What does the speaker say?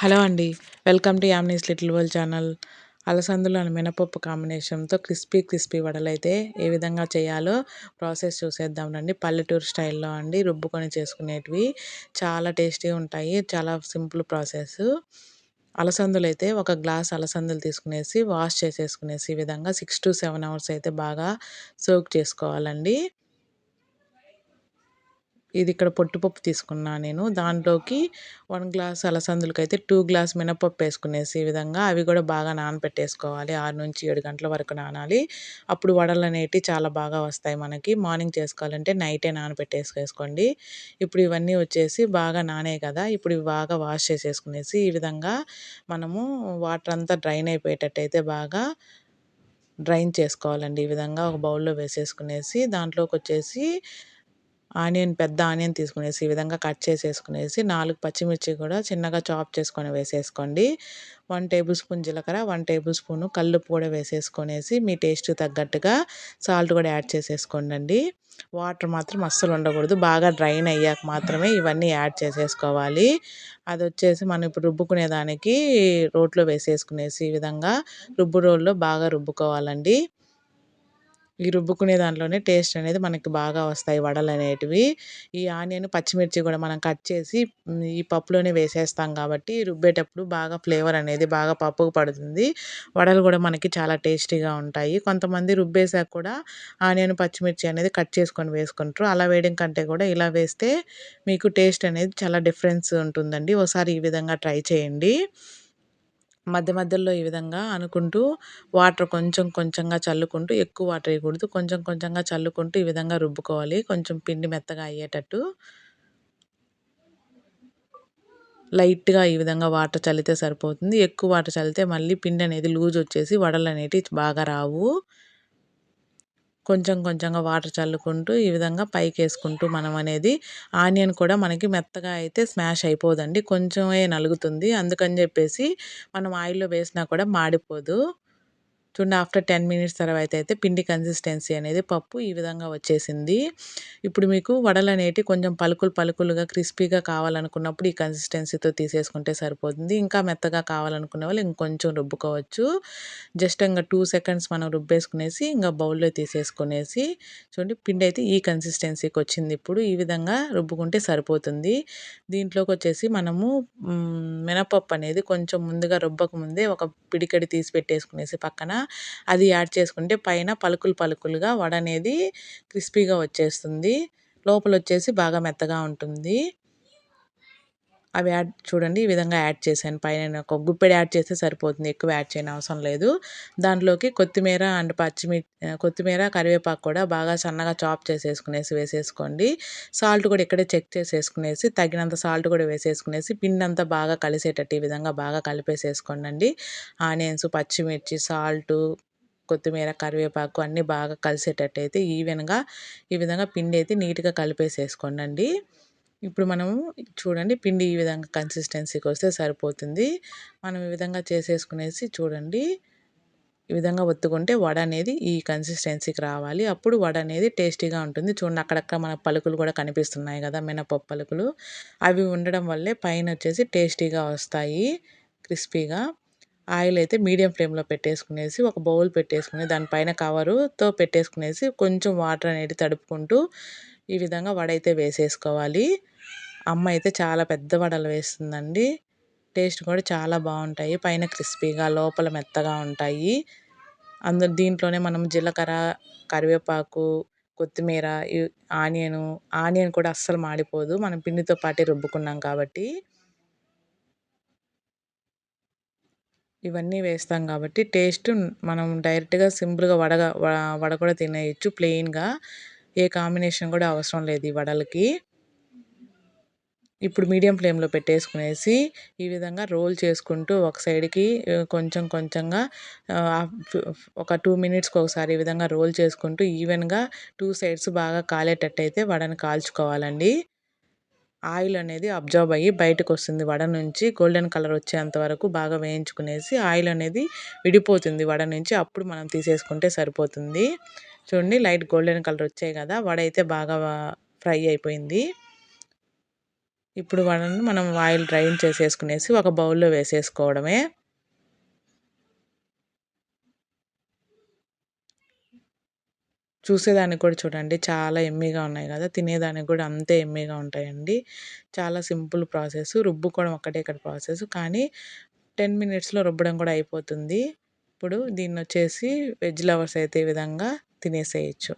Hello అండి. Welcome to Yamni's little world channel. అలసందలు మినపప్పు కాంబినేషన్తో క్రిస్పీ క్రిస్పీ వడలైతే ఏ విధంగా చేయాలో ప్రాసెస్ చూసేద్దాం రండి పల్లెటూరు స్టైల్లో అండి రుబ్బుకొని చేసుకునేటివి. చాలా టేస్టీ ఉంటాయి చాలా సింపుల్ ప్రాసెస్. అలసందులు అయితే ఒక గ్లాస్ అలసందులు తీసుకునేసి వాష్ చేసేసుకునేసి ఈ విధంగా సిక్స్ టు సెవెన్ అవర్స్ అయితే బాగా సోక్ చేసుకోవాలండి. ఇది ఇక్కడ పొట్టుపప్పు తీసుకున్నా నేను. దాంట్లోకి వన్ గ్లాస్ అలసందులకైతే టూ గ్లాస్ మినపప్పు వేసుకునేసి ఈ విధంగా అవి కూడా బాగా నానబెట్టేసుకోవాలి. ఆరు నుంచి ఏడు గంటల వరకు నానాలి. అప్పుడు వడలు అనేటివి చాలా బాగా వస్తాయి మనకి. మార్నింగ్ చేసుకోవాలంటే నైటే నానబెట్టేసుకోండి. ఇప్పుడు ఇవన్నీ వచ్చేసి బాగా నానే కదా. ఇప్పుడు ఇవి బాగా వాష్ చేసేసుకునేసి ఈ విధంగా మనము వాటర్ అంతా డ్రైన్ అయిపోయేటట్టయితే బాగా డ్రైన్ చేసుకోవాలండి. ఈ విధంగా ఒక బౌల్లో వేసేసుకునేసి దాంట్లోకి వచ్చేసి ఆనియన్ పెద్ద ఆనియన్ తీసుకునేసి ఈ విధంగా కట్ చేసేసుకునేసి నాలుగు పచ్చిమిర్చి కూడా చిన్నగా చాప్ చేసుకొని వేసేసుకోండి. వన్ టేబుల్ స్పూన్ జీలకర్ర వన్ టేబుల్ స్పూన్ కల్లుపు కూడా వేసేసుకొనేసి మీ టేస్ట్ తగ్గట్టుగా సాల్ట్ కూడా యాడ్ చేసేసుకోండి వాటర్ మాత్రం అస్సలు ఉండకూడదు బాగా డ్రైన్ అయ్యాక మాత్రమే ఇవన్నీ యాడ్ చేసేసుకోవాలి. అది వచ్చేసి మనం ఇప్పుడు రుబ్బుకునే దానికి రోట్లో వేసేసుకునేసి ఈ విధంగా రుబ్బు రోల్లో బాగా రుబ్బుకోవాలండి. ఈ రుబ్బుకునే దాంట్లోనే టేస్ట్ అనేది మనకి బాగా వస్తాయి వడలు అనేటివి. ఈ ఆనియన్ పచ్చిమిర్చి కూడా మనం కట్ చేసి ఈ పప్పులోనే వేసేస్తాం కాబట్టి రుబ్బేటప్పుడు బాగా ఫ్లేవర్ అనేది బాగా పప్పుకు పడుతుంది. వడలు కూడా మనకి చాలా టేస్టీగా ఉంటాయి. కొంతమంది రుబ్బేసాక కూడా ఆనియన్ పచ్చిమిర్చి అనేది కట్ చేసుకొని వేసుకుంటారు. అలా వేయడం కంటే కూడా ఇలా వేస్తే మీకు టేస్ట్ అనేది చాలా డిఫరెన్స్ ఉంటుందండి. ఒకసారి ఈ విధంగా ట్రై చేయండి. మధ్య మధ్యలో ఈ విధంగా అనుకుంటూ వాటర్ కొంచెం కొంచెంగా చల్లుకుంటూ ఎక్కువ వాటర్ వేయకూడదు. కొంచెం కొంచెంగా చల్లుకుంటూ ఈ విధంగా రుబ్బుకోవాలి. కొంచెం పిండి మెత్తగా అయ్యేటట్టు. లైట్గా ఈ విధంగా వాటర్ చల్లితే సరిపోతుంది. ఎక్కువ వాటర్ చల్లితే మళ్ళీ పిండి అనేది లూజ్ వచ్చేసి వడలు అనేటివి బాగా రావు. కొంచెం కొంచెంగా వాటర్ చల్లుకుంటూ ఈ విధంగా పైకి వేసుకుంటూ మనం అనేది ఆనియన్ కూడా మనకి మెత్తగా అయితే స్మాష్ అయిపోదండి. కొంచెమే నలుగుతుంది. అందుకని చెప్పేసి మనం ఆయిల్లో వేసినా కూడా మాడిపోదు. చూడండి ఆఫ్టర్ టెన్ మినిట్స్ తర్వాత అయితే పిండి కన్సిస్టెన్సీ అనేది పప్పు ఈ విధంగా వచ్చేసింది. ఇప్పుడు మీకు వడలు అనేటివి కొంచెం పలుకులు పలుకులుగా క్రిస్పీగా కావాలనుకున్నప్పుడు ఈ కన్సిస్టెన్సీతో తీసేసుకుంటే సరిపోతుంది. ఇంకా మెత్తగా కావాలనుకునే వాళ్ళు ఇంకొంచెం రుబ్బుకోవచ్చు. జస్ట్ ఇంకా టూ సెకండ్స్ మనం రుబ్బేసుకునేసి ఇంకా బౌల్లో తీసేసుకునేసి చూడండి పిండి అయితే ఈ కన్సిస్టెన్సీకి వచ్చింది. ఇప్పుడు ఈ విధంగా రుబ్బుకుంటే సరిపోతుంది. దీంట్లోకి వచ్చేసి మనము మినపప్పు అనేది కొంచెం ముందుగా రుబ్బక ముందే ఒక పిడికడి తీసి పెట్టేసుకునేసి పక్కన అది యాడ్ చేసుకుంటే పైన పలుకులు పలుకులుగా వడ అనేది క్రిస్పీగా వచ్చేస్తుంది. లోపల వచ్చేసి బాగా మెత్తగా ఉంటుంది. అవి యాడ్ చూడండి ఈ విధంగా యాడ్ చేశాను. పైన ఒక గుప్పెడు యాడ్ చేస్తే సరిపోతుంది. ఎక్కువ యాడ్ చేయని అవసరం లేదు. దాంట్లోకి కొత్తిమీర అండ్ పచ్చిమిర్చి కొత్తిమీర కరివేపాకు కూడా బాగా సన్నగా చాప్ చేసేసుకునేసి వేసేసుకోండి. సాల్ట్ కూడా ఇక్కడే చెక్ చేసేసుకునేసి తగినంత సాల్ట్ కూడా వేసేసుకునేసి పిండి అంతా బాగా కలిసేటట్టు ఈ విధంగా బాగా కలిపేసేసుకోండి ఆనియన్స్ పచ్చిమిర్చి సాల్టు కొత్తిమీర కరివేపాకు అన్నీ బాగా కలిసేటట్టు అయితే ఈవెన్గా ఈ విధంగా పిండి అయితే నీట్గా కలిపేసేసుకోండి ఇప్పుడు మనము చూడండి పిండి ఈ విధంగా కన్సిస్టెన్సీకి వస్తే సరిపోతుంది. మనం ఈ విధంగా చేసేసుకునేసి చూడండి. ఈ విధంగా ఒత్తుకుంటే వడ అనేది ఈ కన్సిస్టెన్సీకి రావాలి. అప్పుడు వడ అనేది టేస్టీగా ఉంటుంది. చూడండి అక్కడక్కడ మన పలుకులు కూడా కనిపిస్తున్నాయి కదా మినపప్పు పలుకులు. అవి ఉండడం వల్లే పైన వచ్చేసి టేస్టీగా వస్తాయి. క్రిస్పీగా. ఆయిల్ అయితే మీడియం ఫ్లేమ్లో పెట్టేసుకునేసి ఒక బౌల్ పెట్టేసుకుని దానిపైన కవరుతో పెట్టేసుకునేసి కొంచెం వాటర్ అనేది తడుపుకుంటూ ఈ విధంగా వడ అయితే వేసేసుకోవాలి. అమ్మ అయితే చాలా పెద్ద వడలు వేస్తుందండి. టేస్ట్ కూడా చాలా బాగుంటాయి. పైన క్రిస్పీగా లోపల మెత్తగా ఉంటాయి. అందు దీంట్లోనే మనం జీలకర్ర కరివేపాకు కొత్తిమీర ఆనియను ఆనియన్ కూడా అస్సలు మాడిపోదు. మనం పిండితో పాటే రుబ్బుకున్నాం కాబట్టి. ఇవన్నీ వేస్తాం కాబట్టి టేస్ట్ మనం డైరెక్ట్గా సింపుల్గా వడగా వడ కూడా తినేయచ్చు ప్లెయిన్గా. ఏ కాంబినేషన్ కూడా అవసరం లేదు ఈ వడలకి. ఇప్పుడు మీడియం ఫ్లేమ్లో పెట్టేసుకునేసి ఈ విధంగా రోల్ చేసుకుంటూ ఒక సైడ్కి కొంచెం కొంచెంగా ఒక టూ మినిట్స్కి ఒకసారి ఈ విధంగా రోల్ చేసుకుంటూ ఈవెన్గా టూ సైడ్స్ బాగా కాలేటట్టు అయితే వడని కాల్చుకోవాలండి. ఆయిల్ అనేది అబ్జర్వ్ అయ్యి బయటకు వస్తుంది వడ నుంచి గోల్డెన్ కలర్ వచ్చేంత వరకు బాగా వేయించుకునేసి ఆయిల్ అనేది విడిపోతుంది వడ నుంచి అప్పుడు మనం తీసేసుకుంటే సరిపోతుంది. చూడండి లైట్ గోల్డెన్ కలర్ వచ్చాయి కదా వడ అయితే బాగా ఫ్రై అయిపోయింది. ఇప్పుడు వాళ్ళని మనం ఆయిల్ డ్రైన్ చేసేసుకునేసి ఒక బౌల్లో వేసేసుకోవడమే. చూసేదానికి కూడా చూడండి చాలా ఎమ్మీగా ఉన్నాయి కదా తినేదానికి కూడా అంతే ఎమ్మీగా ఉంటాయండి. చాలా సింపుల్ ప్రాసెస్ రుబ్బుకోవడం ఒక్కటే ఇక్కడ ప్రాసెస్ కానీ టెన్ మినిట్స్లో రుబ్బడం కూడా అయిపోతుంది. ఇప్పుడు దీన్ని వచ్చేసి వెజ్ లవర్స్ అయితే ఈ విధంగా తినేసేయచ్చు.